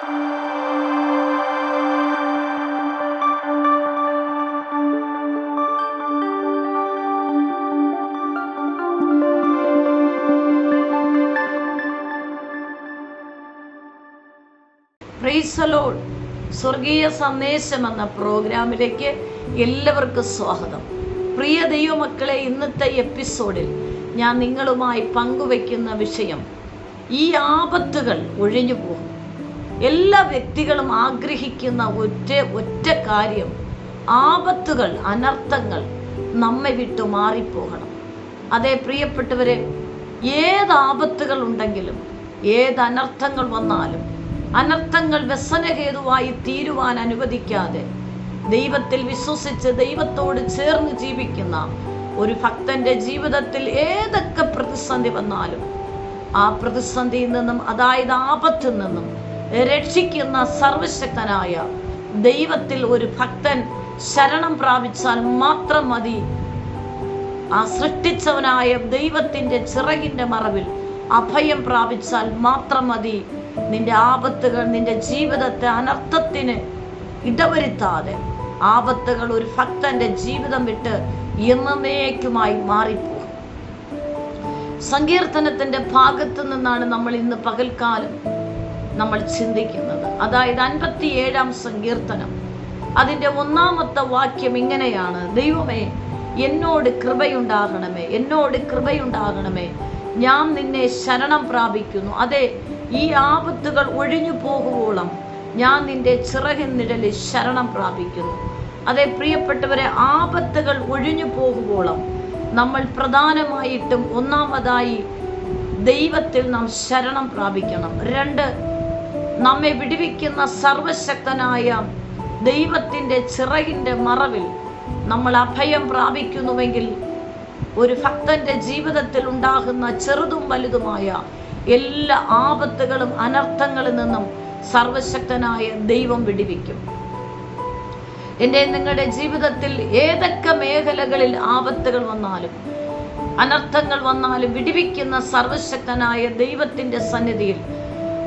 പ്രൈസലോൺ സ്വർഗീയ സന്ദേശം എന്ന പ്രോഗ്രാമിലേക്ക് എല്ലാവർക്കും സ്വാഗതം. പ്രിയ ദൈവമക്കളെ ഇന്നത്തെ എപ്പിസോഡിൽ ഞാൻ നിങ്ങളുമായി പങ്കുവയ്ക്കുന്ന വിഷയം ഈ ആപത്തുകൾ ഒഴിഞ്ഞു എല്ലാ വ്യക്തികളും ആഗ്രഹിക്കുന്ന ഒറ്റ ഒറ്റ കാര്യം. ആപത്തുകൾ അനർത്ഥങ്ങൾ നമ്മെ വിട്ടു മാറിപ്പോകണം. അതേ പ്രിയപ്പെട്ടവരെ ഏത് ആപത്തുകൾ ഉണ്ടെങ്കിലും ഏത് അനർത്ഥങ്ങൾ വന്നാലും അനർത്ഥങ്ങൾ വ്യസനഹേതുവായി തീരുവാൻ അനുവദിക്കാതെ ദൈവത്തിൽ വിശ്വസിച്ച് ദൈവത്തോട് ചേർന്ന് ജീവിക്കുന്ന ഒരു ഭക്തന്റെ ജീവിതത്തിൽ ഏതൊക്കെ പ്രതിസന്ധി വന്നാലും ആ പ്രതിസന്ധിയിൽ നിന്നും അതായത് ആപത്തിൽ നിന്നും രക്ഷിക്കുന്ന സർവശക്തനായ ദൈവത്തിൽ ഒരു ഭക്തൻ ശരണം പ്രാപിച്ചാൽ മാത്രം മതി. ആ സൃഷ്ടിച്ചവനായ ദൈവത്തിന്റെ ചിറകിന്റെ മറവിൽ അഭയം പ്രാപിച്ചാൽ മാത്രം മതി. നിന്റെ ആപത്തുകൾ നിന്റെ ജീവിതത്തെ അനർത്ഥത്തിന് ഇടവരുത്താതെ ആപത്തുകൾ ഒരു ഭക്തന്റെ ജീവിതം വിട്ട് എന്നേക്കുമായി മാറിപ്പോകും. സങ്കീർത്തനത്തിന്റെ ഭാഗത്തു നിന്നാണ് നമ്മൾ ഇന്ന് പകൽക്കാലം നമ്മൾ ചിന്തിക്കുന്നത്. അതായത് അൻപത്തി ഏഴാം സങ്കീർത്തനം. അതിന്റെ ഒന്നാമത്തെ വാക്യം ഇങ്ങനെയാണ്. ദൈവമേ എന്നോട് കൃപയുണ്ടാകണമേ എന്നോട് കൃപയുണ്ടാകണമേ. ഞാൻ നിന്നെ ശരണം പ്രാപിക്കുന്നു. അതെ ഈ ആപത്തുകൾ ഒഴിഞ്ഞു പോകുവോളം ഞാൻ നിന്റെ ചിറകിൻ നിഴലിൽ ശരണം പ്രാപിക്കുന്നു. അതെ പ്രിയപ്പെട്ടവരെ ആപത്തുകൾ ഒഴിഞ്ഞു പോകുവോളം നമ്മൾ പ്രധാനമായിട്ടും ഒന്നാമതായി ദൈവത്തിൽ നാം ശരണം പ്രാപിക്കണം. രണ്ട് നമ്മെ വിടുവിക്കുന്ന സർവശക്തനായ ദൈവത്തിന്റെ ചിറകിന്റെ മറവിൽ നമ്മൾ അഭയം പ്രാപിക്കുന്നുവെങ്കിൽ ഒരു ഭക്തന്റെ ജീവിതത്തിൽ ഉണ്ടാകുന്ന ചെറുതും വലുതുമായ എല്ലാ ആപത്തുകളും അനർത്ഥങ്ങളിൽ നിന്നും സർവശക്തനായ ദൈവം വിടിവിക്കും. എന്റെ നിങ്ങളുടെ ജീവിതത്തിൽ ഏതൊക്കെ മേഖലകളിൽ ആപത്തുകൾ വന്നാലും അനർത്ഥങ്ങൾ വന്നാലും വിടിവിക്കുന്ന സർവശക്തനായ ദൈവത്തിന്റെ സന്നിധിയിൽ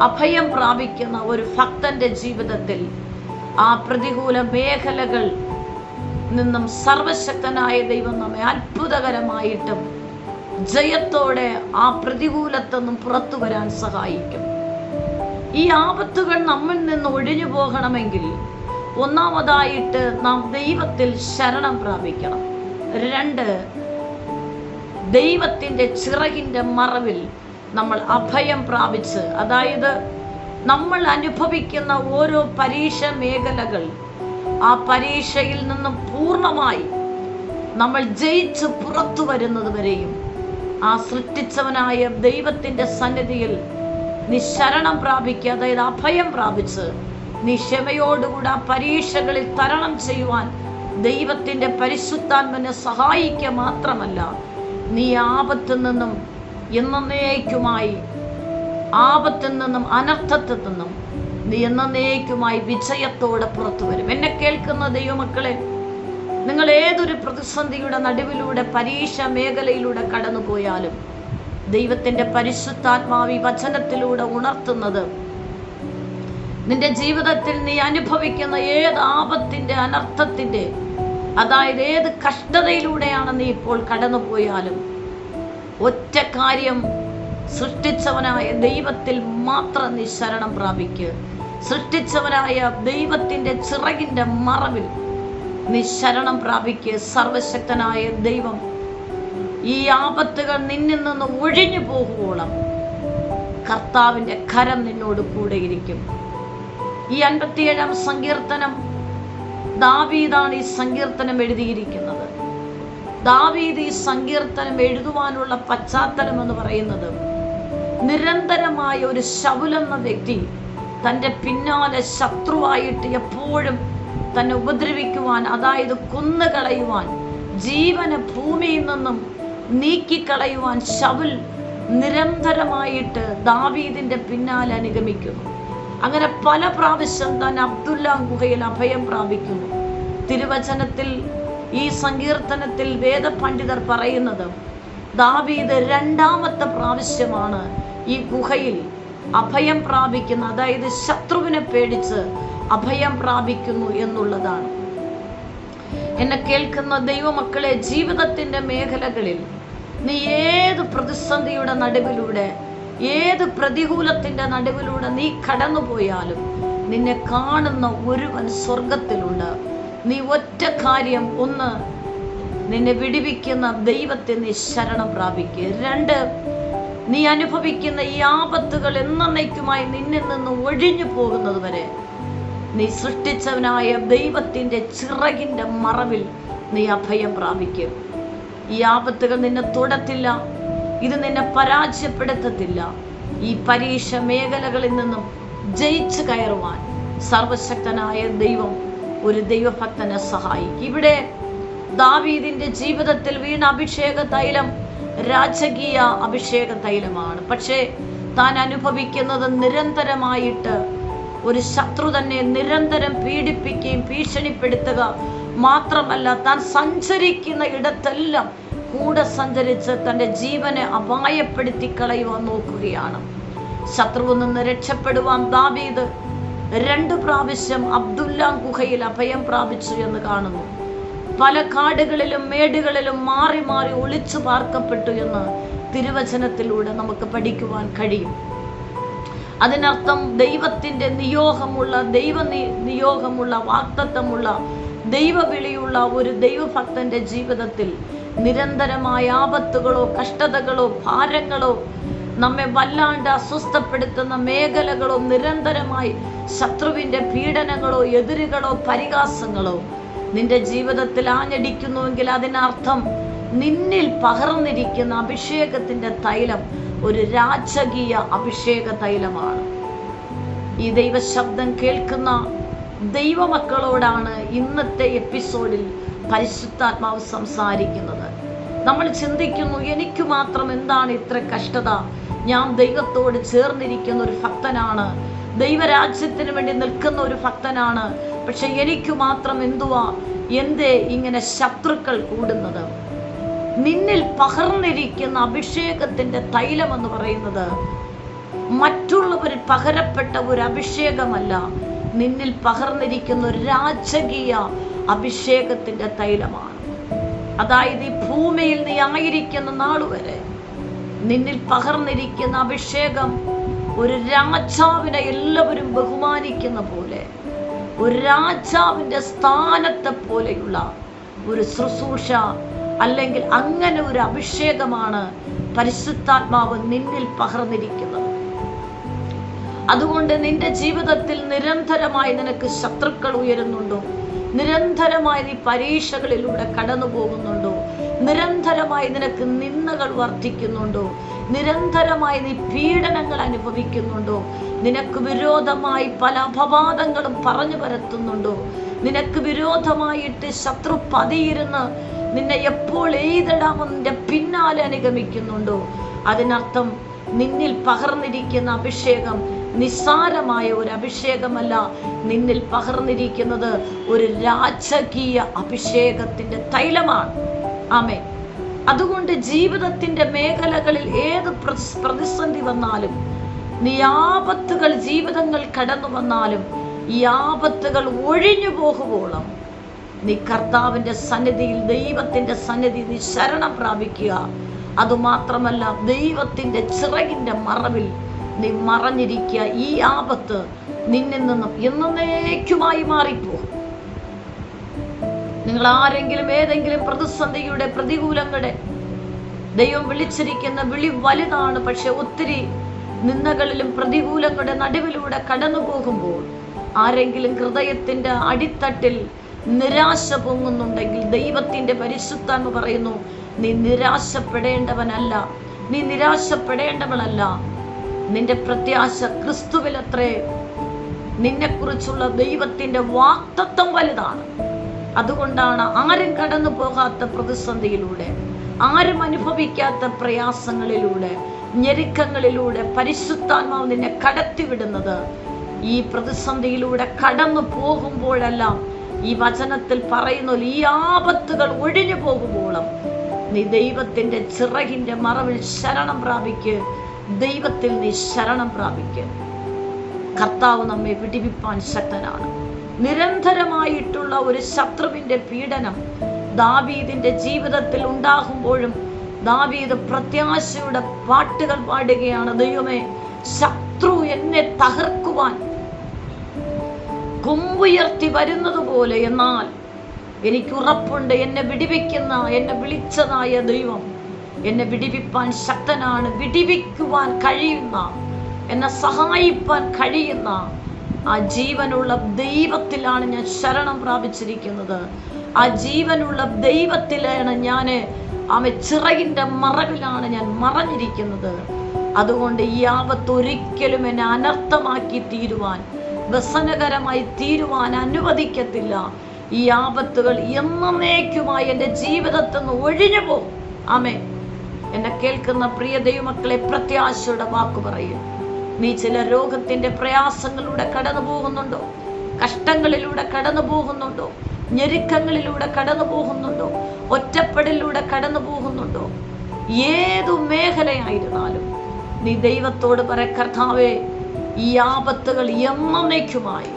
അഭയം പ്രാപിക്കുന്ന ഒരു ഭക്തന്റെ ജീവിതത്തിൽ ആ പ്രതികൂല മേഖലകൾ നിന്നും സർവശക്തനായ ദൈവം നമ്മെ അത്ഭുതകരമായിട്ടും ജയത്തോടെ ആ പ്രതികൂലത്തൊന്നും പുറത്തു വരാൻ സഹായിക്കും. ഈ ആപത്തുകൾ നമ്മിൽ നിന്ന് ഒഴിഞ്ഞു പോകണമെങ്കിൽ ഒന്നാമതായിട്ട് നാം ദൈവത്തിൽ ശരണം പ്രാപിക്കണം. രണ്ട് ദൈവത്തിന്റെ ചിറകിന്റെ മറവിൽ നമ്മൾ അഭയം പ്രാപിച്ച് അതായത് നമ്മൾ അനുഭവിക്കുന്ന ഓരോ പരീക്ഷ മേഖലകൾ ആ പരീക്ഷയിൽ നിന്നും പൂർണമായി നമ്മൾ ജയിച്ച് പുറത്തു വരുന്നത് വരെയും ആ സൃഷ്ടിച്ചവനായ ദൈവത്തിന്റെ സന്നിധിയിൽ നീ ശരണം പ്രാപിക്കുക അതായത് അഭയം പ്രാപിച്ച് നീ ക്ഷമയോടുകൂടി ആ പരീക്ഷകളിൽ തരണം ചെയ്യുവാൻ ദൈവത്തിന്റെ പരിശുദ്ധാത്മനെ സഹായിക്കുക മാത്രമല്ല നീ ആപത്തു നിന്നും എന്നേക്കുമായി ആപത്തിൽ നിന്നും അനർത്ഥത്തിൽ നിന്നും നീ എന്നേക്കുമായി വിജയത്തോടെ പുറത്തു വരും. എന്നെ കേൾക്കുന്ന ദൈവമക്കളെ നിങ്ങൾ ഏതൊരു പ്രതിസന്ധിയുടെ നടുവിലൂടെ പരീക്ഷ മേഖലയിലൂടെ കടന്നു പോയാലും ദൈവത്തിന്റെ പരിശുദ്ധാത്മാവി വചനത്തിലൂടെ ഉണർത്തുന്നത് നിന്റെ ജീവിതത്തിൽ നീ അനുഭവിക്കുന്ന ഏത് ആപത്തിന്റെ അനർത്ഥത്തിന്റെ അതായത് ഏത് കഷ്ടതയിലൂടെയാണ് നീ ഇപ്പോൾ കടന്നു പോയാലും ഒറ്റ കാര്യം സൃഷ്ടിച്ചവനായ ദൈവത്തിൽ മാത്രം നീ ശരണം പ്രാപിക്കുക സൃഷ്ടിച്ചവനായ ദൈവത്തിന്റെ ചിറകിന്റെ മറവിൽ നീ ശരണം പ്രാപിക്കുക സർവശക്തനായ ദൈവം ഈ ആപത്തുകൾ നിന്നിൽ നിന്ന് ഒഴിഞ്ഞു പോകുവോളം കർത്താവിന്റെ കരം നിന്നോട് കൂടെയിരിക്കും ഈ അൻപത്തിയേഴാം സങ്കീർത്തനം ദാവീദാണ് ഈ സങ്കീർത്തനം എഴുതിയിരിക്കുന്നത്. ദാവീദ് ഈ സങ്കീർത്തനം എഴുതുവാനുള്ള പശ്ചാത്തലം എന്ന് പറയുന്നത് നിരന്തരമായ ഒരു ശവുലെന്ന വ്യക്തി തന്റെ പിന്നാലെ ശത്രുവായിട്ട് എപ്പോഴും തന്നെ ഉപദ്രവിക്കുവാൻ അതായത് കൊന്നുകളയുവാൻ ജീവനെ ഭൂമിയിൽ നിന്നും നീക്കിക്കളയുവാൻ ശവുൽ നിരന്തരമായിട്ട് ദാവീദിന്റെ പിന്നാലെ അനുഗമിക്കുന്നു. അങ്ങനെ പല പ്രാവശ്യം താൻ അബ്ദുല്ല ഗുഹയിൽ അഭയം പ്രാപിക്കുന്നു. തിരുവചനത്തിൽ ഈ സങ്കീർത്തനത്തിൽ വേദപണ്ഡിതർ പറയുന്നത് ദാവീദ് രണ്ടാമത്തെ പ്രാവശ്യമാണ് ഈ ഗുഹയിൽ അഭയം പ്രാപിക്കുന്ന അതായത് ശത്രുവിനെ പേടിച്ച് അഭയം പ്രാപിക്കുന്നു എന്നുള്ളതാണ്. എന്നെ കേൾക്കുന്ന ദൈവമക്കളെ ജീവിതത്തിന്റെ മേഖലകളിൽ നീ ഏത് പ്രതിസന്ധിയുടെ നടുവിലൂടെ ഏത് പ്രതികൂലത്തിന്റെ നടുവിലൂടെ നീ കടന്നുപോയാലും നിന്നെ കാണുന്ന ഒരുവൻ സ്വർഗത്തിലുണ്ട് നീ ഒറ്റ കാര്യം. ഒന്ന് നിന്നെ വിടിവിക്കുന്ന ദൈവത്തെ നീ ശരണം പ്രാപിക്കുക രണ്ട് നീ അനുഭവിക്കുന്ന ഈ ആപത്തുകൾ എന്നേക്കുമായി നിന്നിൽ നിന്ന് ഒഴിഞ്ഞു പോകുന്നത് വരെ നീ സൃഷ്ടിച്ചവനായ ദൈവത്തിന്റെ ചിറകിന്റെ മറവിൽ നീ അഭയം പ്രാപിക്കും. ഈ ആപത്തുകൾ നിന്നെ തൊടത്തില്ല. ഇത് നിന്നെ പരാജയപ്പെടുത്തത്തില്ല. ഈ പരീക്ഷ മേഖലകളിൽ നിന്നും ജയിച്ചു കയറുവാൻ സർവശക്തനായ ദൈവം ഒരു ദൈവഭക്തനെ സഹായിക്കും. ഇവിടെ ദാവീദിന്റെ ജീവിതത്തിൽ വീണ അഭിഷേക തൈലം രാജകീയ അഭിഷേക തൈലമാണ്. പക്ഷേ താൻ അനുഭവിക്കുന്നത് നിരന്തരമായിട്ട് ഒരു ശത്രു തന്നെ നിരന്തരം പീഡിപ്പിക്കുകയും ഭീഷണിപ്പെടുത്തുക മാത്രമല്ല താൻ സഞ്ചരിക്കുന്ന ഇടത്തെല്ലാം കൂടെ സഞ്ചരിച്ച് തന്റെ ജീവനെ അപായപ്പെടുത്തി കളയുവാൻ നോക്കുകയാണ്. ശത്രുവിൽ നിന്ന് രക്ഷപ്പെടുവാൻ ദാവീദ് രണ്ട് പ്രാവശ്യം അബ്ദുല്ല ഗുഹയിൽ അഭയം പ്രാപിച്ചു എന്ന് കാണുന്നു. പല കാടുകളിലും മേടുകളിലും മാറി മാറി ഒളിച്ചു പാർക്കപ്പെട്ടു എന്ന് തിരുവചനത്തിലൂടെ നമുക്ക് പഠിക്കുവാൻ കഴിയും. അതിനർത്ഥം ദൈവത്തിന്റെ നിയോഗമുള്ള ദൈവ നിയോഗമുള്ള വാക്തത്വമുള്ള ദൈവവിളിയുള്ള ഒരു ദൈവഭക്തന്റെ ജീവിതത്തിൽ നിരന്തരമായ ആപത്തുകളോ കഷ്ടതകളോ ഭാരങ്ങളോ നമ്മെ വല്ലാണ്ട് അസ്വസ്ഥപ്പെടുത്തുന്ന മേഖലകളോ നിരന്തരമായി ശത്രുവിന്റെ പീഡനങ്ങളോ എതിരുകളോ പരിഹാസങ്ങളോ നിന്റെ ജീവിതത്തിൽ ആഞ്ഞടിക്കുന്നുവെങ്കിൽ അതിനർത്ഥം നിന്നിൽ പകർന്നിരിക്കുന്ന അഭിഷേകത്തിന്റെ തൈലം ഒരു രാജകീയ അഭിഷേക തൈലമാണ്. ഈ ദൈവശബ്ദം കേൾക്കുന്ന ദൈവമക്കളോടാണ് ഇന്നത്തെ എപ്പിസോഡിൽ പരിശുദ്ധാത്മാവ് സംസാരിക്കുന്നത്. നമ്മൾ ചിന്തിക്കുന്നു എനിക്ക് മാത്രം എന്താണ് ഇത്ര കഷ്ടത? ഞാൻ ദൈവത്തോട് ചേർന്നിരിക്കുന്ന ഒരു ഭക്തനാണ്. ദൈവരാജ്യത്തിന് വേണ്ടി നിൽക്കുന്ന ഒരു ഭക്തനാണ്. പക്ഷെ എനിക്ക് മാത്രം എന്തുവാ? എന്തേ ഇങ്ങനെ ശത്രുക്കൾ കൂടുന്നത്? നിന്നിൽ പകർന്നിരിക്കുന്ന അഭിഷേകത്തിന്റെ തൈലം എന്ന് പറയുന്നത് മറ്റുള്ളവർ പകരപ്പെട്ട ഒരു അഭിഷേകമല്ല. നിന്നിൽ പകർന്നിരിക്കുന്ന ഒരു രാജകീയ അഭിഷേകത്തിന്റെ തൈലമാണ്. അതായത് ഈ ഭൂമിയിൽ നീ ആയിരിക്കുന്ന നാളുവരെ നിന്നിൽ പകർന്നിരിക്കുന്ന അഭിഷേകം ഒരു രാജാവിനെ എല്ലാവരും ബഹുമാനിക്കുന്ന പോലെ ഒരു രാജാവിന്റെ സ്ഥാനത്തെ പോലെയുള്ള ഒരു ശുശ്രൂഷ അല്ലെങ്കിൽ അങ്ങനെ ഒരു അഭിഷേകമാണ് പരിശുദ്ധാത്മാവ് നിന്നിൽ പകർന്നിരിക്കുന്നത്. അതുകൊണ്ട് നിന്റെ ജീവിതത്തിൽ നിരന്തരമായി നിനക്ക് ശത്രുക്കൾ ഉയരുന്നുണ്ടോ? നിരന്തരമായി നീ പരീക്ഷകളിലൂടെ കടന്നു പോകുന്നുണ്ടോ നിരന്തരമായി നിനക്ക് നിന്ദകൾ വർദ്ധിക്കുന്നുണ്ടോ? നിരന്തരമായി നീ പീഡനങ്ങൾ അനുഭവിക്കുന്നുണ്ടോ? നിനക്ക് വിരോധമായി പല അപവാദങ്ങളും പറഞ്ഞു പരത്തുന്നുണ്ടോ? നിനക്ക് വിരോധമായിട്ട് ശത്രു പതിയിരുന്ന് നിന്നെ എപ്പോൾ എയ്തിടാമെന്ന് നിന്റെ പിന്നാലെ അനുഗമിക്കുന്നുണ്ടോ? അതിനർത്ഥം നിന്നിൽ പകർന്നിരിക്കുന്ന അഭിഷേകം നിസ്സാരമായ ഒരു അഭിഷേകമല്ല. നിന്നിൽ പകർന്നിരിക്കുന്നത് ഒരു രാജകീയ അഭിഷേകത്തിന്റെ തൈലമാണ്. ആമേ അതുകൊണ്ട് ജീവിതത്തിന്റെ മേഖലകളിൽ ഏത് പ്രതിസന്ധി വന്നാലും നീ ആപത്തുകൾ ജീവിതങ്ങൾ കടന്നു വന്നാലും ഈ ആപത്തുകൾ ഒഴിഞ്ഞു പോകുവോളം നീ കർത്താവിന്റെ സന്നിധിയിൽ ദൈവത്തിന്റെ സന്നിധി നീ ശരണം പ്രാപിക്കുക. അതുമാത്രമല്ല ദൈവത്തിന്റെ ചിറകിന്റെ മറവിൽ നീ മറഞ്ഞിരിക്കുക. ഈ ആപത്ത് നിന്നിൽ നിന്നും എന്നേക്കുമായി മാറിപ്പോകും. നിങ്ങൾ ആരെങ്കിലും ഏതെങ്കിലും പ്രതിസന്ധിയുടെ പ്രതികൂലങ്ങളുടെ ദൈവം വിളിച്ചിരിക്കുന്ന വിളി വലുതാണ് പക്ഷെ ഒത്തിരി നിന്ദകളിലും പ്രതികൂലങ്ങളുടെ നടുവിലൂടെ കടന്നു പോകുമ്പോൾ ആരെങ്കിലും ഹൃദയത്തിന്റെ അടിത്തട്ടിൽ നിരാശ പൊങ്ങുന്നുണ്ടെങ്കിൽ ദൈവത്തിന്റെ പരിശുദ്ധാന്ന് പറയുന്നു നീ നിരാശപ്പെടേണ്ടവനല്ല നീ നിരാശപ്പെടേണ്ടവളല്ല. നിന്റെ പ്രത്യാശ ക്രിസ്തുവിലത്രേ. നിന്നെക്കുറിച്ചുള്ള ദൈവത്തിന്റെ വാക്തത്വം വലുതാണ്. അതുകൊണ്ടാണ് ആരും കടന്നു പോകാത്ത പ്രതിസന്ധിയിലൂടെ ആരും അനുഭവിക്കാത്ത പ്രയാസങ്ങളിലൂടെ ഞെരുക്കങ്ങളിലൂടെ പരിശുദ്ധാത്മാവ് നിന്നെ കടത്തിവിടുന്നത്. ഈ പ്രതിസന്ധിയിലൂടെ കടന്നു പോകുമ്പോഴെല്ലാം ഈ വചനത്തിൽ പറയുന്ന ഈ ആപത്തുകൾ ഒഴിഞ്ഞു പോകുമ്പോളും നീ ദൈവത്തിന്റെ ചിറകിന്റെ മറവിൽ ശരണം പ്രാപിക്ക്. ദൈവത്തിൽ നീ ശരണം പ്രാപിക്ക്. കർത്താവ് നമ്മെ വിടിവിപ്പാൻ ശക്തനാണ്. നിരന്തരമായിട്ടുള്ള ഒരു ശത്രുവിന്റെ പീഡനം ദാവീദിന്റെ ജീവിതത്തിൽ ഉണ്ടാകുമ്പോഴും ദാവീദ് പ്രത്യാശയുടെ പാട്ടുകൾ പാടുകയാണ്. ദൈവമേ ശത്രു എന്നെ തകർക്കുവാൻ കൊമ്പുയർത്തി വരുന്നത് പോലെ എന്നാൽ എനിക്ക് ഉറപ്പുണ്ട്. എന്നെ വിടിവിക്കുന്ന എന്നെ വിളിച്ചതായ ദൈവം എന്നെ വിടിവിപ്പാൻ ശക്തനാണ്. വിടിവിക്കുവാൻ കഴിയുന്ന എന്നെ സഹായിപ്പാൻ കഴിയുന്ന ആ ജീവനുള്ള ദൈവത്തിലാണ് ഞാൻ ശരണം പ്രാപിച്ചിരിക്കുന്നത്. ആ ജീവനുള്ള ദൈവത്തിലാണ് ഞാൻ ആമ ചിറകിന്റെ മറവിലാണ് ഞാൻ മറഞ്ഞിരിക്കുന്നത്. അതുകൊണ്ട് ഈ ആപത്ത് ഒരിക്കലും എന്നെ അനർത്ഥമാക്കി തീരുവാൻ വ്യസനകരമായി തീരുവാൻ അനുവദിക്കത്തില്ല. ഈ ആപത്തുകൾ എന്നേക്കുമായി എന്റെ ജീവിതത്തിൽ നിന്ന് ഒഴിഞ്ഞു പോകും. ആമേ എന്നെ കേൾക്കുന്ന പ്രിയ ദൈവമക്കളെ പ്രത്യാശയുടെ വാക്ക് പറയും. നീ ചില രോഗത്തിന്റെ പ്രയാസങ്ങളിലൂടെ കടന്നു പോകുന്നുണ്ടോ കഷ്ടങ്ങളിലൂടെ കടന്നു പോകുന്നുണ്ടോ ഞെരുക്കങ്ങളിലൂടെ കടന്നു പോകുന്നുണ്ടോ ഒറ്റപ്പെടലിലൂടെ കടന്നു പോകുന്നുണ്ടോ ഏതു മേഖലയായിരുന്നാലും നീ ദൈവത്തോട് പറ കർത്താവേ ഈ ആപത്തുകൾ എന്നേക്കുമായി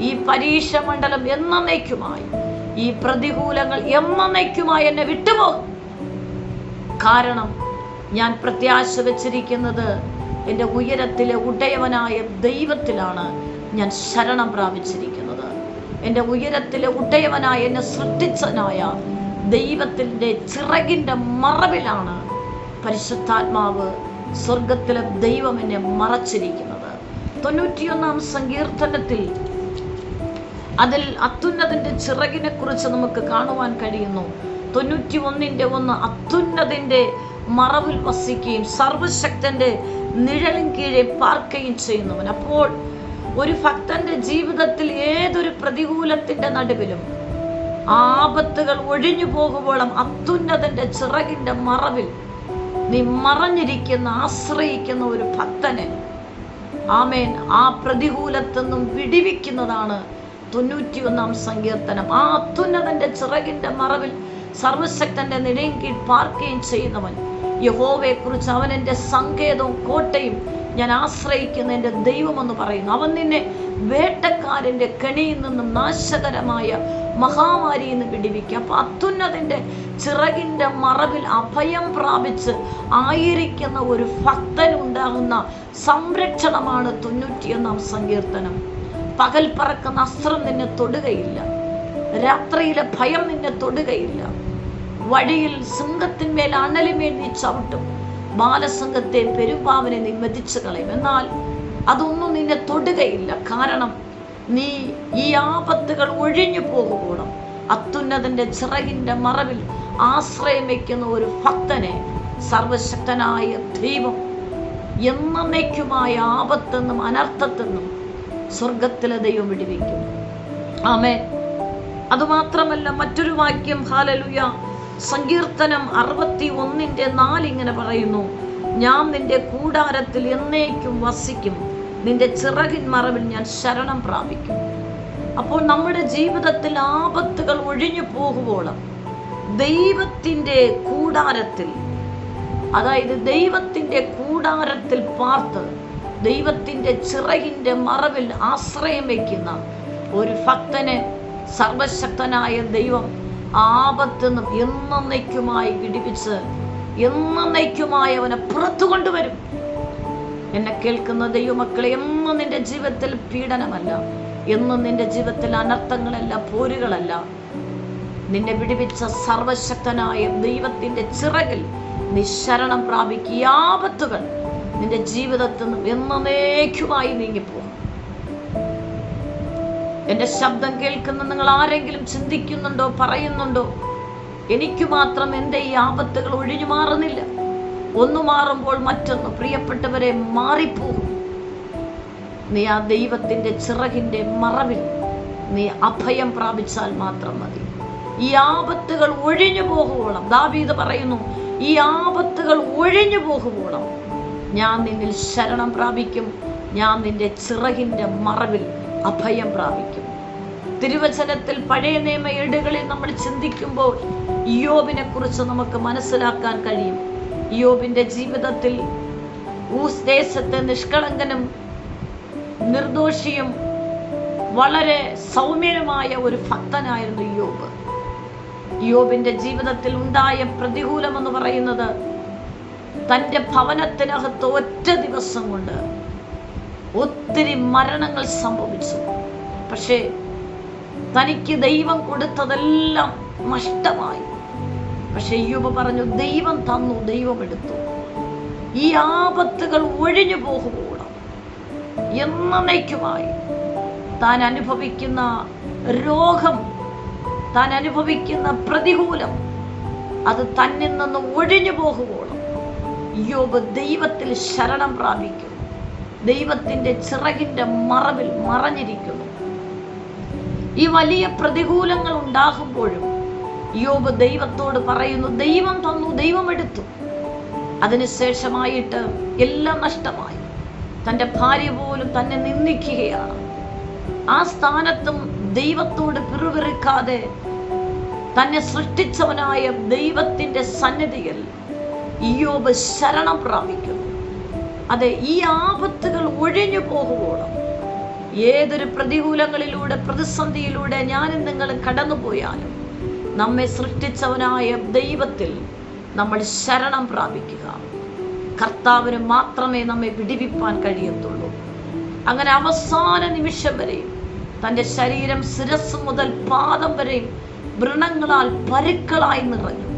ഈ പരീക്ഷ മണ്ഡലം എന്നേക്കുമായി ഈ പ്രതികൂലങ്ങൾ എന്നേക്കുമായി എന്നെ വിട്ടുപോകും. കാരണം ഞാൻ പ്രത്യാശ വെച്ചിരിക്കുന്നത് എന്റെ ഉയരത്തിലെ ഉടയവനായ ദൈവത്തിലാണ് ഞാൻ ശരണം പ്രാപിച്ചിരിക്കുന്നത്. എന്റെ ഉയരത്തിലെ ഉടയവനായ എന്നെ സൃഷ്ടിച്ചനായ ദൈവത്തിന്റെ ചിറകിന്റെ മറവിലാണ് പരിശുദ്ധാത്മാവ് സ്വർഗത്തിലെ ദൈവം എന്നെ മറച്ചിരിക്കുന്നത്. തൊണ്ണൂറ്റിയൊന്നാം സങ്കീർത്തനത്തിൽ അതിൽ അത്യുന്നതിന്റെ ചിറകിനെ കുറിച്ച് നമുക്ക് കാണുവാൻ കഴിയുന്നു. തൊണ്ണൂറ്റി ഒന്നിന്റെ ഒന്ന് അത്യുന്നതിന്റെ മറവിൽ വസിക്കുകയും സർവശക്തന്റെ നിഴലിൻ കീഴെ പാർക്കുകയും ചെയ്യുന്നവൻ. അപ്പോൾ ഒരു ഭക്തന്റെ ജീവിതത്തിൽ ഏതൊരു പ്രതികൂലത്തിന്റെ നടുവിലും ആപത്തുകൾ ഒഴിഞ്ഞു പോകുമ്പോഴും അത്യുന്നതന്റെ ചിറകിന്റെ മറവിൽ നീ മറഞ്ഞിരിക്കുന്ന ആശ്രയിക്കുന്ന ഒരു ഭക്തനെ ആമേൻ ആ പ്രതികൂലത്തിൽ നിന്നും വിടിവിക്കുന്നതാണ് തൊണ്ണൂറ്റിയൊന്നാം സങ്കീർത്തനം. ആ അത്യുന്നതന്റെ ചിറകിന്റെ മറവിൽ സർവശക്തന്റെ നിലയും കീഴ് പാർക്കുകയും ചെയ്യുന്നവൻ യഹോവയെ കുറിച്ച് അവൻ എന്റെ സങ്കേതവും കോട്ടയും ഞാൻ ആശ്രയിക്കുന്ന എന്റെ ദൈവമെന്ന് പറയുന്നു. അവൻ നിന്നെ വേട്ടക്കാരന്റെ കെണിയിൽ നിന്നും നാശകരമായ മഹാമാരിയിൽ നിന്ന് വിടിവിക്കുക അപ്പൊ അത്യുന്നതിന്റെ ചിറകിന്റെ മറവിൽ അഭയം പ്രാപിച്ച് ആയിരിക്കുന്ന ഒരു ഭക്തനുണ്ടാകുന്ന സംരക്ഷണമാണ് തൊണ്ണൂറ്റിയൊന്നാം സങ്കീർത്തനം. പകൽ പറക്കുന്ന അസ്ത്രം നിന്നെ തൊടുകയില്ല. രാത്രിയിലെ ഭയം നിന്നെ തൊടുകയില്ല. വഴിയിൽ സിംഹത്തിന്മേൽ അണലിമേൽ നീ ചവിട്ടും. ബാലസംഘത്തെ പെരുമ്പാവിനെ നീ മെതിച്ചു കളയും. എന്നാൽ അതൊന്നും നിന്നെ തൊടുകയില്ല. കാരണം നീ ഈ ആപത്തുകൾ ഒഴിഞ്ഞു പോകുമ്പോഴും അത്യുന്നതന്റെ ചിറകിന്റെ മറവിൽ ആശ്രയം വയ്ക്കുന്ന ഒരു ഭക്തനെ സർവശക്തനായ ദൈവം എന്നേക്കുമായ ആപത്തെന്നും അനർത്ഥത്തെന്നും സ്വർഗത്തിലെ ദൈവം വിടിവെക്കും. ആമേ അതുമാത്രമല്ല മറ്റൊരു വാക്യം. ഹാലലുയ. സങ്കീർത്തനം അറുപത്തി ഒന്നിന്റെ നാലിങ്ങനെ പറയുന്നു ഞാൻ നിന്റെ കൂടാരത്തിൽ എന്നേക്കും വസിക്കും. നിന്റെ ചിറകിൻ മറവിൽ ഞാൻ ശരണം പ്രാപിക്കും. അപ്പോൾ നമ്മുടെ ജീവിതത്തിൽ ആപത്തുകൾ ഒഴിഞ്ഞു പോകുമ്പോളും ദൈവത്തിന്റെ കൂടാരത്തിൽ അതായത് ദൈവത്തിന്റെ കൂടാരത്തിൽ പാർത്ത് ദൈവത്തിന്റെ ചിറകിന്റെ മറവിൽ ആശ്രയം വയ്ക്കുന്ന ഒരു ഭക്തനെ സർവശക്തനായ ദൈവം ആപത്ത് നിന്നും എന്നേക്കുമായി വിടിപ്പിച്ച് എന്നേക്കുമായി അവനെ പുറത്തു കൊണ്ടുവരും. എന്നെ കേൾക്കുന്ന ദൈവമക്കളെ എന്നും നിന്റെ ജീവിതത്തിൽ പീഡനമല്ല. എന്നും നിന്റെ ജീവിതത്തിൽ അനർത്ഥങ്ങളല്ല പോരുകളല്ല. നിന്നെ വിടിവിച്ച സർവശക്തനായ ദൈവത്തിന്റെ ചിറകിൽ നിശ്ശരണം ശരണം പ്രാപിക്കുക. ആപത്തുകൾ നിന്റെ ജീവിതത്തിൽ നിന്നും എന്നേക്കുമായി നീങ്ങിപ്പോകും. എന്റെ ശബ്ദം കേൾക്കുന്ന നിങ്ങൾ ആരെങ്കിലും ചിന്തിക്കുന്നുണ്ടോ പറയുന്നുണ്ടോ? എനിക്ക് മാത്രം എന്റെ ഈ ആപത്തുകൾ ഒഴിഞ്ഞു മാറുന്നില്ല. ഒന്ന് മാറുമ്പോൾ മറ്റൊന്ന് പ്രിയപ്പെട്ടവരെ മാറിപ്പോകും. നീ ആ ദൈവത്തിന്റെ ചിറകിന്റെ മറവിൽ നീ അഭയം പ്രാപിച്ചാൽ മാത്രം മതി. ഈ ആപത്തുകൾ ഒഴിഞ്ഞു പോകുവോളം. ദാവീത് പറയുന്നു ഈ ആപത്തുകൾ ഒഴിഞ്ഞു പോകുവോളം. ഞാൻ നിന്നിൽ ശരണം പ്രാപിക്കും. ഞാൻ നിന്റെ ചിറകിന്റെ മറവിൽ അഭയം പ്രാപിക്കും. തിരുവചനത്തിൽ പഴയ നിയമ ഏടുകളിൽ നമ്മൾ ചിന്തിക്കുമ്പോൾ യോബിനെ കുറിച്ച് നമുക്ക് മനസ്സിലാക്കാൻ കഴിയും. യോബിന്റെ ജീവിതത്തിൽ ഊസ് ദേശത്തെ നിഷ്കളങ്കനും നിർദോഷിയും വളരെ സൗമ്യനുമായ ഒരു ഭക്തനായിരുന്നു യോബ് യോബിന്റെ ജീവിതത്തിൽ ഉണ്ടായ പ്രതികൂലമെന്ന് പറയുന്നത് തന്റെ ഭവനത്തിനകത്ത് ഒറ്റ ദിവസം കൊണ്ട് ഒത്തിരി മരണങ്ങൾ സംഭവിച്ചു. പക്ഷേ തനിക്ക് ദൈവം കൊടുത്തതെല്ലാം നഷ്ടമായി. പക്ഷെ യോബ് പറഞ്ഞു ദൈവം തന്നു ദൈവം എടുത്തു. ഈ ആപത്തുകൾ ഒഴിഞ്ഞു പോകുമ്പോഴും എന്നേക്കുമായി താൻ അനുഭവിക്കുന്ന രോഗം താൻ അനുഭവിക്കുന്ന പ്രതികൂലം അത് തന്നിൽ നിന്ന് ഒഴിഞ്ഞു പോകുമ്പോഴും യോബ് ദൈവത്തിൽ ശരണം പ്രാപിക്കുന്നു ദൈവത്തിന്റെ ചിറകിന്റെ മറവിൽ മറഞ്ഞിരിക്കുന്നു. ഈ വലിയ പ്രതികൂലങ്ങൾ ഉണ്ടാകുമ്പോഴും യോബ് ദൈവത്തോട് പറയുന്നു ദൈവം തന്നു ദൈവം എടുത്തു. അതിനുശേഷമായിട്ട് എല്ലാം നഷ്ടമായി. തന്റെ ഭാര്യ പോലും തന്നെ നിന്ദിക്കുകയാണ്. ആ സ്ഥാനത്തും ദൈവത്തോട് പിറുപിറുക്കാതെ തന്നെ സൃഷ്ടിച്ചവനായ ദൈവത്തിന്റെ സന്നിധിയിൽ യോബ് ശരണം പ്രാപിക്കുന്നു. അതെ ഈ ആപത്തുകൾ ഒഴിഞ്ഞു പോകുമ്പോഴും ഏതൊരു പ്രതികൂലങ്ങളിലൂടെ പ്രതിസന്ധിയിലൂടെ ഞാനും നിങ്ങളും കടന്നുപോയാലും നമ്മെ സൃഷ്ടിച്ചവനായ ദൈവത്തിൽ നമ്മൾ ശരണം പ്രാപിക്കുക. കർത്താവിന് മാത്രമേ നമ്മെ വിടിവിപ്പാൻ കഴിയത്തുള്ളൂ. അങ്ങനെ അവസാന നിമിഷം വരെയും തന്റെ ശരീരം ശിരസ് മുതൽ പാദം വരെയും വ്രണങ്ങളാൽ പരുക്കളായി നിറഞ്ഞു.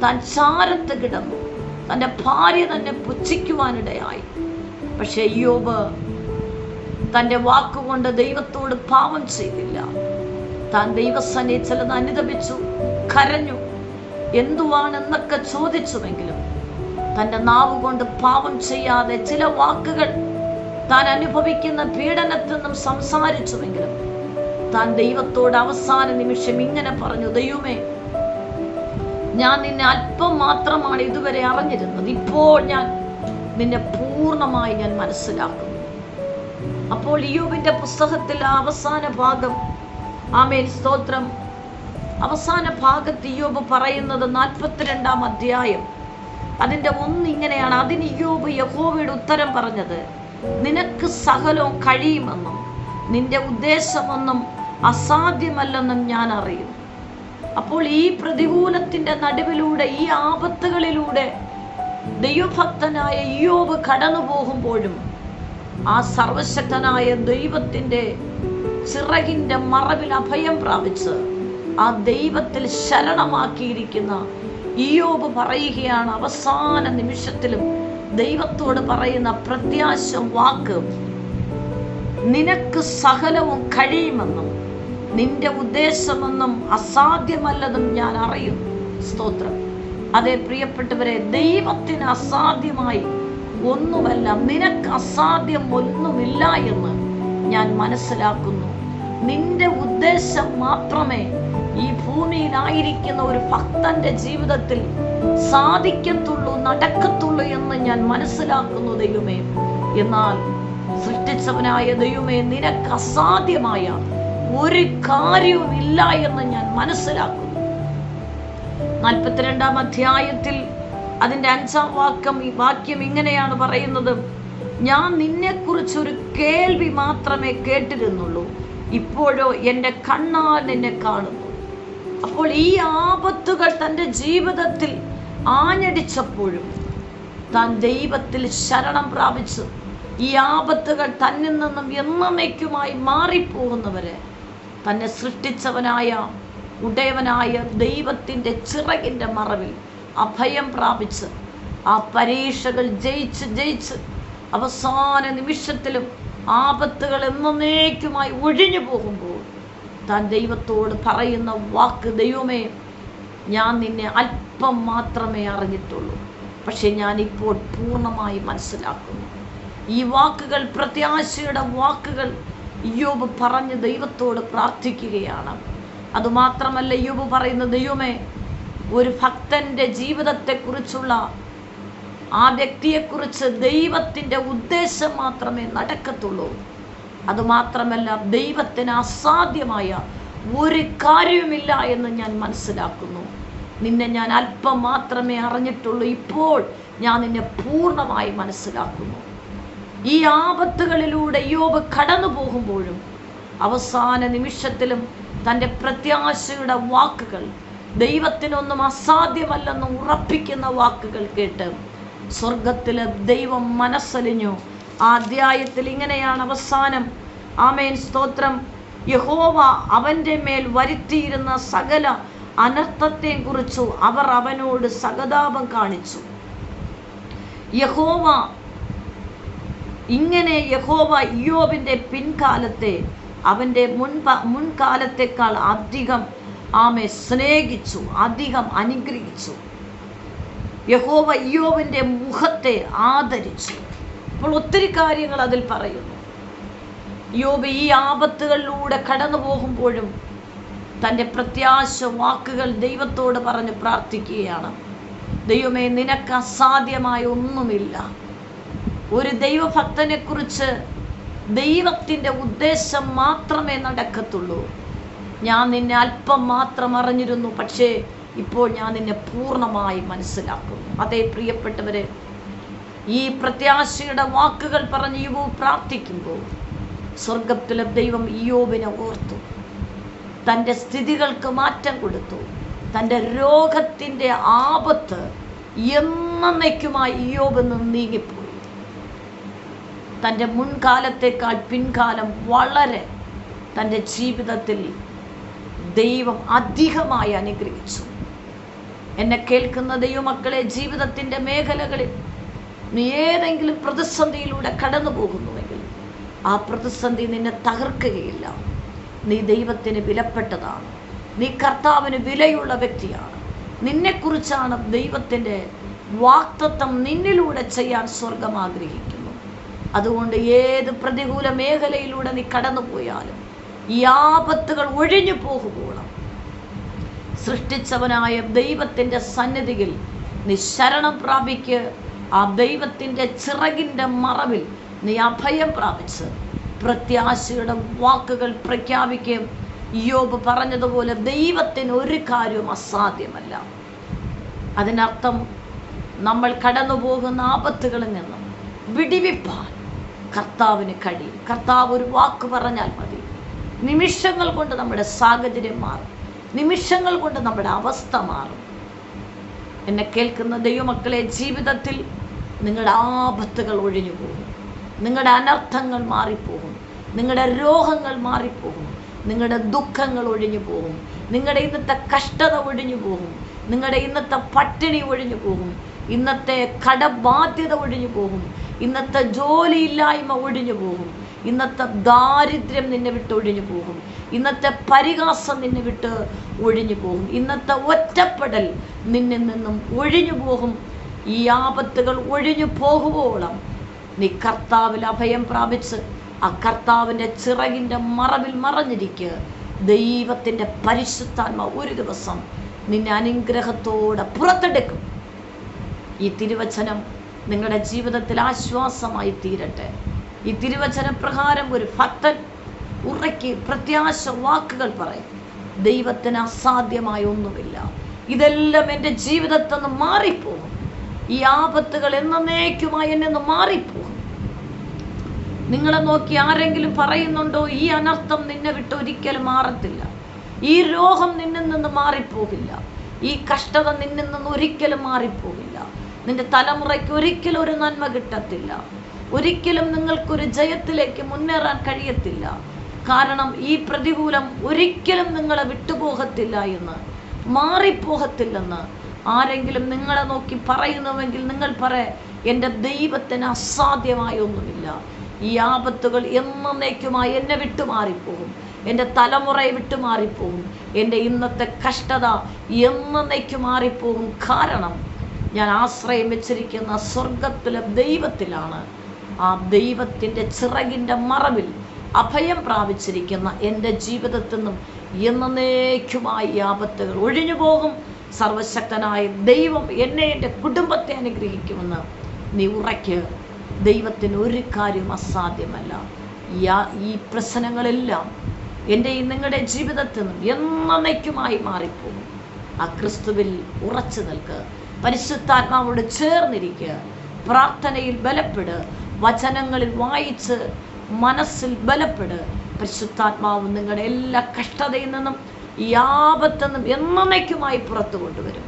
താൻ ചാരത്ത് കിടന്നു. തന്റെ ഭാര്യ തന്നെ പുച്ഛിക്കുവാനിടയായി. പക്ഷെ യോബ് തന്റെ വാക്കുകൊണ്ട് ദൈവത്തോട് പാപം ചെയ്തില്ല. താൻ ദൈവസനെ ചിലത് അനുദപിച്ചു കരഞ്ഞു. എന്തുവാണെന്നൊക്കെ ചോദിച്ചുവെങ്കിലും തന്റെ നാവ് കൊണ്ട് പാപം ചെയ്യാതെ ചില വാക്കുകൾ താൻ അനുഭവിക്കുന്ന പീഡനത്തിൽ നിന്നും സംസാരിച്ചുവെങ്കിലും താൻ ദൈവത്തോട് അവസാന നിമിഷം ഇങ്ങനെ പറഞ്ഞു ദൈവമേ ഞാൻ നിന്നെ അല്പം മാത്രമാണ് ഇതുവരെ അറിഞ്ഞിരുന്നത്. ഇപ്പോൾ ഞാൻ നിന്നെ പൂർണമായി ഞാൻ മനസ്സിലാക്കുന്നു. അപ്പോൾ ഇയോബിന്റെ പുസ്തകത്തിൽ അവസാന ഭാഗം ആമേൻ സ്തോത്രം. അവസാന ഭാഗത്ത് ഇയോബ് പറയുന്നത് നാൽപ്പത്തിരണ്ടാം അധ്യായം. അതിന്റെ ഒന്ന് ഇങ്ങനെയാണ് അതിന് യോബ് യഹോവയുടെ ഉത്തരം പറഞ്ഞത് നിനക്ക് സകലവും കഴിയുമെന്നും നിന്റെ ഉദ്ദേശമൊന്നും അസാധ്യമല്ലെന്നും ഞാൻ അറിയും. അപ്പോൾ ഈ പ്രതികൂലത്തിന്റെ നടുവിലൂടെ ഈ ആപത്തുകളിലൂടെ ദൈവഭക്തനായ യോബ് കടന്നു പോകുമ്പോഴും ആ സർവശക്തനായ ദൈവത്തിന്റെ ചിറകിന്റെ മറവിൽ അഭയം പ്രാപിച്ച് ആ ദൈവത്തിൽ ശരണമാക്കിയിരിക്കുന്ന ഇയോബ് പറയുകയാണ് അവസാന നിമിഷത്തിലും ദൈവത്തോട് പറയുന്ന പ്രത്യാശ വാക്ക് നിനക്ക് സകലവും കഴിയുമെന്നും നിന്റെ ഉദ്ദേശമെന്നും അസാധ്യമല്ലതും ഞാൻ അറിയും സ്തോത്രം. അതേ പ്രിയപ്പെട്ടവരെ ദൈവത്തിന് അസാധ്യമായി ഒന്നുമല്ല നിനക്ക് അസാധ്യം ഒന്നുമില്ല എന്ന് ഞാൻ മനസ്സിലാക്കുന്നു. നിന്റെ ഉദ്ദേശം മാത്രമേ ഈ ഭൂമിയിലായിരിക്കുന്ന ഒരു ഭക്തന്റെ ജീവിതത്തിൽ സാധിക്കത്തുള്ളൂ നടക്കത്തുള്ളൂ എന്ന് ഞാൻ മനസ്സിലാക്കുന്നു ദൈവമേ. എന്നാൽ സൃഷ്ടിച്ചവനായ ദൈവമേ നിനക്ക് അസാധ്യമായ ഒരു കാര്യവും ഇല്ല എന്ന് ഞാൻ മനസ്സിലാക്കുന്നു. നാൽപ്പത്തിരണ്ടാം അധ്യായത്തിൽ അതിന്റെ അഞ്ചാം വാക്യം ഈ വാക്യം ഇങ്ങനെയാണ് പറയുന്നത്. ഞാൻ നിന്നെക്കുറിച്ച് ഒരു കേൾവി മാത്രമേ കേട്ടിരുന്നുള്ളൂ. ഇപ്പോഴോ എന്റെ കണ്ണാൽ നിന്നെ കാണുന്നു. അപ്പോൾ ഈ ആപത്തുകൾ തന്റെ ജീവിതത്തിൽ ആഞ്ഞടിച്ചപ്പോഴും താൻ ദൈവത്തിൽ ശരണം പ്രാപിച്ചു ഈ ആപത്തുകൾ തന്നിൽ നിന്നും എന്നേക്കുമായി മാറിപ്പോകുന്നവരെ തന്നെ സൃഷ്ടിച്ചവനായ ഉടയവനായ ദൈവത്തിന്റെ ചിറകിന്റെ മറവിൽ അഭയം പ്രാപിച്ച് ആ പരീക്ഷകൾ ജയിച്ച് ജയിച്ച് അവസാന നിമിഷത്തിലും ആപത്തുകൾ എന്നേക്കുമായി ഒഴിഞ്ഞു പോകുമ്പോൾ താൻ ദൈവത്തോട് പറയുന്ന വാക്ക് ദൈവമേ ഞാൻ നിന്നെ അല്പം മാത്രമേ അറിഞ്ഞിട്ടുള്ളൂ. പക്ഷെ ഞാനിപ്പോൾ പൂർണമായി മനസ്സിലാക്കുന്നു. ഈ വാക്കുകൾ പ്രത്യാശയുടെ വാക്കുകൾ യോബ് പറഞ്ഞ് ദൈവത്തോട് പ്രാർത്ഥിക്കുകയാണ്. അതുമാത്രമല്ല യോബ് പറയുന്ന ദൈവമേ ഒരു ഭക്തന്റെ ജീവിതത്തെക്കുറിച്ചുള്ള ആ വ്യക്തിയെക്കുറിച്ച് ദൈവത്തിന്റെ ഉദ്ദേശം മാത്രമേ നടക്കത്തുള്ളൂ. അതുമാത്രമല്ല ദൈവത്തിന് അസാധ്യമായ ഒരു കാര്യവുമില്ല എന്ന് ഞാൻ മനസ്സിലാക്കുന്നു. നിന്നെ ഞാൻ അല്പം മാത്രമേ അറിഞ്ഞിട്ടുള്ളൂ. ഇപ്പോൾ ഞാൻ നിന്നെ പൂർണമായി മനസ്സിലാക്കുന്നു. ഈ ആപത്തുകളിലൂടെ യോബ് കടന്നു പോകുമ്പോഴും അവസാന നിമിഷത്തിലും തന്റെ പ്രത്യാശയുടെ വാക്കുകൾ ദൈവത്തിനൊന്നും അസാധ്യമല്ലെന്ന് ഉറപ്പിക്കുന്ന വാക്കുകൾ കേട്ട് സ്വർഗത്തിലെ ദൈവം മനസ്സലിഞ്ഞു. ആ അധ്യായത്തിൽ ഇങ്ങനെയാണ് അവസാനം. ആമേൻ. സ്തോത്രം. യഹോവ അവന്റെ മേൽ വരുത്തിയിരുന്ന സകല അനർത്ഥത്തെയും കുറിച്ചു അവർ അവനോട് സഹതാപം കാണിച്ചു. യഹോവ ഇങ്ങനെ യഹോവ ഇയോബിന്റെ പിൻകാലത്തെ അവന്റെ മുൻപ മുൻകാലത്തെക്കാൾ അധികം ആമെ സ്നേഹിച്ചു അധികം അനുഗ്രഹിച്ചു. യഹോവ ഇയോബിന്റെ മുഖത്തെ ആദരിച്ചു. അപ്പോൾ ഒത്തിരി കാര്യങ്ങൾ അതിൽ പറയുന്നു. യോബ് ഈ ആപത്തുകളിലൂടെ കടന്നു പോകുമ്പോഴും തന്റെ പ്രത്യാശ വാക്കുകൾ ദൈവത്തോട് പറഞ്ഞ് പ്രാർത്ഥിക്കുകയാണ്. ദൈവമേ നിനക്ക് അസാധ്യമായ ഒന്നുമില്ല. ഒരു ദൈവഭക്തനെ കുറിച്ച് ദൈവത്തിന്റെ ഉദ്ദേശം മാത്രമേ നടക്കത്തുള്ളൂ. ഞാൻ നിന്നെ അല്പം മാത്രം അറിഞ്ഞിരുന്നു പക്ഷേ ഇപ്പോൾ ഞാൻ നിന്നെ പൂർണമായി മനസ്സിലാക്കുന്നു. അതേ പ്രിയപ്പെട്ടവരെ ഈ പ്രത്യാശയുടെ വാക്കുകൾ പറഞ്ഞ് യുവ പ്രാർത്ഥിക്കുമ്പോൾ സ്വർഗത്തിലെ ദൈവം ഇയോബിനെ ഓർത്തു. തന്റെ സ്ഥിതികൾക്ക് മാറ്റം കൊടുത്തു. തന്റെ രോഗത്തിന്റെ ആപത്ത് എന്നേക്കുമായി ഇയോബ് നിന്ന് നീങ്ങിപ്പോയി. തന്റെ മുൻകാലത്തേക്കാൾ പിൻകാലം വളരെ തന്റെ ജീവിതത്തിൽ ദൈവം അധികമായി അനുഗ്രഹിച്ചു. എന്നെ കേൾക്കുന്ന ദൈവമക്കളെ ജീവിതത്തിന്റെ മേഖലകളിൽ നീ ഏതെങ്കിലും പ്രതിസന്ധിയിലൂടെ കടന്നു പോകുന്നുവെങ്കിൽ ആ പ്രതിസന്ധി നിന്നെ തകർക്കുകയില്ല. നീ ദൈവത്തിന് വിലപ്പെട്ടതാണ്. നീ കർത്താവിന് വിലയുള്ള വ്യക്തിയാണ്. നിന്നെക്കുറിച്ചാണ് ദൈവത്തിന്റെ വാക്തത്വം നിന്നിലൂടെ ചെയ്യാൻ സ്വർഗം ആഗ്രഹിക്കുന്നു അതുകൊണ്ട് ഏത് പ്രതികൂല മേഖലയിലൂടെ നീ കടന്നു പോയാലും ഈ ആപത്തുകൾ ഒഴിഞ്ഞു പോകുമ്പോളം സൃഷ്ടിച്ചവനായ ദൈവത്തിന്റെ സന്നിധിയിൽ നീ ശരണം പ്രാപിക്ക്. ആ ദൈവത്തിന്റെ ചിറകിന്റെ മറവിൽ നീ അഭയം പ്രാപിച്ച് പ്രത്യാശയുടെ വാക്കുകൾ പ്രഖ്യാപിക്കുകയും യോബ് പറഞ്ഞതുപോലെ ദൈവത്തിന് ഒരു കാര്യവും അസാധ്യമല്ല. അതിനർത്ഥം നമ്മൾ കടന്നു പോകുന്ന ആപത്തുകളിൽ നിന്നും വിടിവിപ്പാൻ കർത്താവിന് കഴിയും. കർത്താവ് ഒരു വാക്ക് പറഞ്ഞാൽ മതി. നിമിഷങ്ങൾ കൊണ്ട് നമ്മുടെ സാഹചര്യം മാറും. നിമിഷങ്ങൾ കൊണ്ട് നമ്മുടെ അവസ്ഥ മാറും. എന്നെ കേൾക്കുന്ന ദൈവമക്കളെ ജീവിതത്തിൽ നിങ്ങളുടെ ആപത്തുകൾ ഒഴിഞ്ഞു പോകും. നിങ്ങളുടെ അനർത്ഥങ്ങൾ മാറിപ്പോകും. നിങ്ങളുടെ രോഗങ്ങൾ മാറിപ്പോകും. നിങ്ങളുടെ ദുഃഖങ്ങൾ ഒഴിഞ്ഞു പോകും. നിങ്ങളുടെ ഇന്നത്തെ കഷ്ടത ഒഴിഞ്ഞു പോകും. നിങ്ങളുടെ ഇന്നത്തെ പട്ടിണി ഒഴിഞ്ഞു പോകും. ഇന്നത്തെ കടബാധ്യത ഒഴിഞ്ഞു പോകും. ഇന്നത്തെ ജോലിയില്ലായ്മ ഒഴിഞ്ഞു പോകും. ഇന്നത്തെ ദാരിദ്ര്യം നിന്നെ വിട്ട് ഒഴിഞ്ഞു പോകും. ഇന്നത്തെ പരിഹാസം നിന്നെ വിട്ട് ഒഴിഞ്ഞു പോകും. ഇന്നത്തെ ഒറ്റപ്പെടൽ നിന്നിൽ നിന്നും ഒഴിഞ്ഞു പോകും. ഈ ആപത്തുകൾ ഒഴിഞ്ഞു പോകുവോളം നീ കർത്താവിൽ അഭയം പ്രാപിച്ച് ആ കർത്താവിന്റെ ചിറകിന്റെ മറവിൽ മറഞ്ഞിരിക്കുക ദൈവത്തിന്റെ പരിശുദ്ധാത്മ ഒരു ദിവസം നിന്നെ അനുഗ്രഹത്തോടെ പുറത്തെടുക്കും. ഈ തിരുവചനം നിങ്ങളുടെ ജീവിതത്തിൽ ആശ്വാസമായി തീരട്ടെ. ഈ തിരുവചനപ്രകാരം ഒരു ഭക്തൻ ഉറക്കി പ്രത്യാശ വാക്കുകൾ പറയും. ദൈവത്തിന് അസാധ്യമായ ഒന്നുമില്ല. ഇതെല്ലാം എന്റെ ജീവിതത്തിൽ നിന്ന് മാറിപ്പോകും. ഈ ആപത്തുകൾ എന്നേക്കുമായി എന്നെ നിന്ന് മാറിപ്പോകും. നിങ്ങളെ നോക്കി ആരെങ്കിലും പറയുന്നുണ്ടോ ഈ അനർത്ഥം നിന്നെ വിട്ട് ഒരിക്കലും മാറത്തില്ല. ഈ രോഗം നിന്നിൽ നിന്ന് മാറിപ്പോകില്ല. ഈ കഷ്ടത നിന്നിൽ നിന്ന് ഒരിക്കലും മാറിപ്പോകില്ല. നിന്റെ തലമുറയ്ക്ക് ഒരിക്കലും ഒരു നന്മ കിട്ടത്തില്ല. ഒരിക്കലും നിങ്ങൾക്കൊരു ജയത്തിലേക്ക് മുന്നേറാൻ കഴിയത്തില്ല. കാരണം ഈ പ്രതികൂലം ഒരിക്കലും നിങ്ങളെ വിട്ടുപോകത്തില്ല എന്ന് മാറിപ്പോകത്തില്ലെന്ന് ആരെങ്കിലും നിങ്ങളെ നോക്കി പറയുന്നുവെങ്കിൽ നിങ്ങൾ പറ എന്റെ ദൈവത്തിന് അസാധ്യമായ ഒന്നുമില്ല. ഈ ആപത്തുകൾ എന്നേക്കുമായി എന്നെ വിട്ടുമാറിപ്പോകും. എന്റെ തലമുറയെ വിട്ടുമാറിപ്പോകും. എന്റെ ഇന്നത്തെ കഷ്ടത എന്നേക്കുമാറിപ്പോകും കാരണം ഞാൻ ആശ്രയം വെച്ചിരിക്കുന്ന സ്വർഗത്തിലെ ദൈവത്തിലാണ്. ആ ദൈവത്തിന്റെ ചിറകിന്റെ മറവിൽ അഭയം പ്രാപിച്ചിരിക്കുന്ന എന്റെ ജീവിതത്തിൽ നിന്നും എന്നേക്കുമായി ആപത്തുകൾ ഒഴിഞ്ഞു പോകും സർവശക്തനായ ദൈവം എന്നെ എന്റെ കുടുംബത്തെ അനുഗ്രഹിക്കുമെന്ന് നീ ഉറയ്ക്ക്. ദൈവത്തിന് ഒരു കാര്യം അസാധ്യമല്ല. ഈ പ്രശ്നങ്ങളെല്ലാം എന്റെ ഈ നിങ്ങളുടെ ജീവിതത്തിൽ നിന്നും എന്നേക്കുമായി മാറിപ്പോകും. ആ ക്രിസ്തുവിൽ ഉറച്ചു നിൽക്കുക പരിശുദ്ധാത്മാവോട് ചേർന്നിരിക്കുക. പ്രാർത്ഥനയിൽ ബലപ്പെട്. വചനങ്ങളിൽ വായിച്ച് മനസ്സിൽ ബലപ്പെട്. പരിശുദ്ധാത്മാവ് നിങ്ങളുടെ എല്ലാ കഷ്ടതയിൽ നിന്നും ഈ നിന്നും എന്നേക്കുമായി പുറത്തു കൊണ്ടുവരും.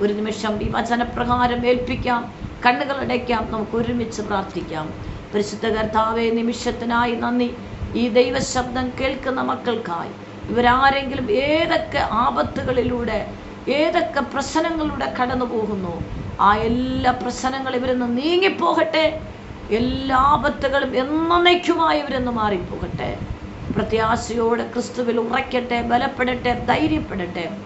ഒരു നിമിഷം ഈ വചനപ്രകാരം ഏൽപ്പിക്കാം. കണ്ണുകളടയ്ക്കാം നമുക്ക് ഒരുമിച്ച് പ്രാർത്ഥിക്കാം. പരിശുദ്ധ കർത്താവെ നിമിഷത്തിനായി നന്ദി. ഈ ദൈവശബ്ദം കേൾക്കുന്ന മക്കൾക്കായി. ഇവരാരെങ്കിലും ഏതൊക്കെ ആപത്തുകളിലൂടെ ഏതൊക്കെ പ്രശ്നങ്ങളിലൂടെ കടന്നു പോകുന്നു? ആ എല്ലാ പ്രശ്നങ്ങളും ഇവരൊന്ന് നീങ്ങിപ്പോകട്ടെ. എല്ലാ ആപത്തുകളും എന്നേക്കുമായി ഇവരെന്ന് മാറിപ്പോകട്ടെ. പ്രത്യാശയോടെ ക്രിസ്തുവിൽ ഉറയ്ക്കട്ടെ ബലപ്പെടട്ടെ ധൈര്യപ്പെടട്ടെ.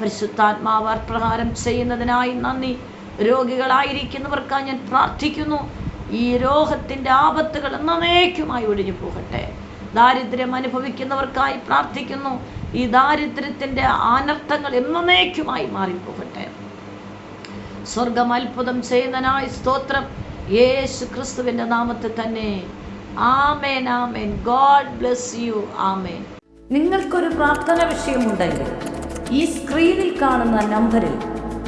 പരിശുദ്ധാത്മാവർ പ്രഹാരം ചെയ്യുന്നതിനായി നന്ദി. രോഗികളായിരിക്കുന്നവർക്കായി ഞാൻ പ്രാർത്ഥിക്കുന്നു. ഈ രോഗത്തിന്റെ ആപത്തുകൾ എന്നേക്കുമായി ഒഴിഞ്ഞു പോകട്ടെ. ദാരിദ്ര്യം അനുഭവിക്കുന്നവർക്കായി പ്രാർത്ഥിക്കുന്നു. ഈ ദാരിദ്ര്യത്തിന്റെ അനർത്ഥങ്ങൾ എന്നേക്കുമായി മാറിപ്പോകട്ടെ. സ്വർഗം അത്ഭുതം ചെയ്യുന്നതിനായി സ്തോത്രം. യേശു ക്രിസ്തുവിന്റെ നാമത്തിൽ തന്നെ. ആമേൻ ആമേൻ. God bless you. ആമേൻ. നിങ്ങൾക്കൊരു പ്രാർത്ഥന വിഷയമുണ്ടെങ്കിൽ ഈ സ്ക്രീനിൽ കാണുന്ന നമ്പറിൽ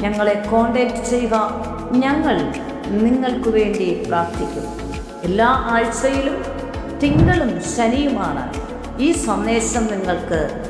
ഞങ്ങളെ കോൺടാക്റ്റ് ചെയ്യുക. ഞങ്ങൾ നിങ്ങൾക്ക് വേണ്ടി പ്രാർത്ഥിക്കും. എല്ലാ ആഴ്ചയിലും തിങ്കളും ശനിയുമാണ്. ഈ സന്ദേശം നിങ്ങൾക്ക്